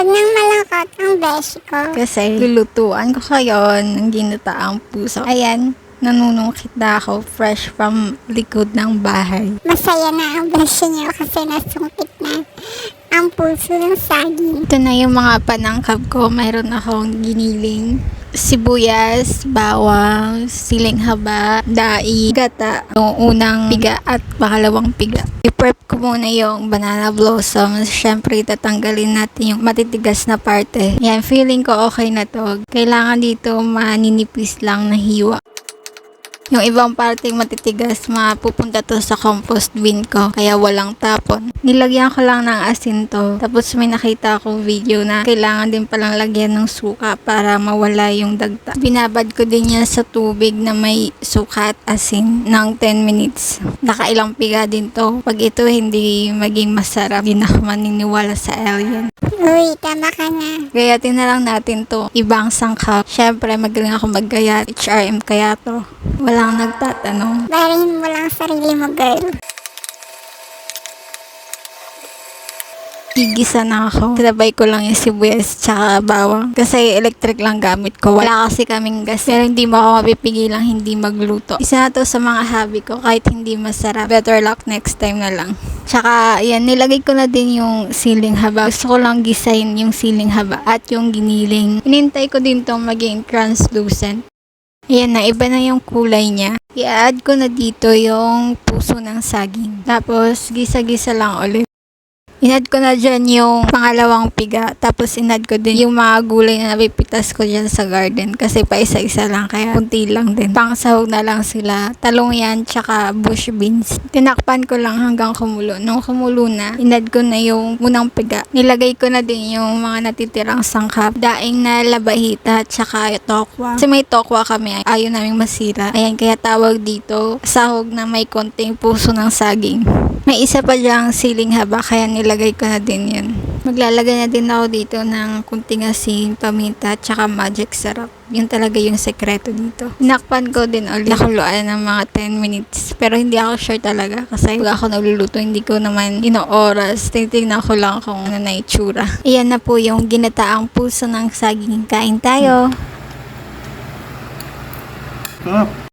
Huwag nang malungkot ang beshi ko. Kasi lulutuan ko kayo ng ginataang puso. Ayan, nanunungkit na ako fresh from likod ng bahay. Masaya na ang beshi niyo kasi nasungkit na ang puso ng saging. Ito na yung mga panangkap ko. Mayroon akong giniling, sibuyas, bawang, siling haba, dai, gata, yung unang piga at pangalawang piga. I-prep ko muna yung banana blossoms. Siyempre, tatanggalin natin yung matitigas na parte. Yan, feeling ko okay na to. Kailangan dito maninipis lang na hiwa. Yung ibang parteng matitigas, mapupunta to sa compost bin ko. Kaya walang tapon. Nilagyan ko lang ng asin to. Tapos may nakita akong video na kailangan din palang lagyan ng suka para mawala yung dagta. Binabad ko din yan sa tubig na may suka at asin ng 10 minutes. Nakailang piga din to. Pag ito hindi maging masarap, hindi na maniniwala sa alien. Uy, tama ka na. Gayatin na lang natin to. Ibang sangkap. Siyempre, magaling ako maggayat. HRM kaya to. Walang nagtatanong. Barin mo lang sarili mo, girl. Gigisa na ako. Sinabay ko lang yung sibuyas tsaka bawang. Kasi electric lang gamit ko. Wala kasi kaming gas. Pero hindi mo ako mapipigilang hindi magluto. Isa na to sa mga hobby ko. Kahit hindi masarap. Better luck next time na lang. Tsaka, yan, nilagay ko na din yung siling haba. Gusto ko lang gisahin yung siling haba at yung giniling. Inintay ko din tong maging translucent. Ayan na, iba na yung kulay niya. I-add ko na dito yung puso ng saging. Tapos, gisa-gisa lang ulit. Inad ko na dyan yung pangalawang piga. Tapos inad ko din yung mga gulay na napipitas ko dyan sa garden. Kasi pa isa-isa lang. Kaya kunti lang din. Pangsahog na lang sila. Talong yan, tsaka bush beans. Tinakpan ko lang hanggang kumulo. Nung kumulo na, inad ko na yung unang piga. Nilagay ko na din yung mga natitirang sangkap. Daing na labahita, tsaka tokwa. Kasi may tokwa kami. Ayaw naming masira. Ayan, kaya tawag dito, sahog na may konting puso ng saging. May isa pa diyang siling haba, kaya nilagay ko na din yun. Maglalagay na din ako dito ng kunting asin, paminta, tsaka magic sarap. Yun talaga yung sekreto dito. Nakpan ko din ulit. Nakuluan ng mga 10 minutes. Pero hindi ako sure talaga kasi pag ako nagluluto, hindi ko naman inooras. Titignan ko lang kung ano na itsura. Ayan na po yung ginataang puso ng saging. Kain tayo. Sarap.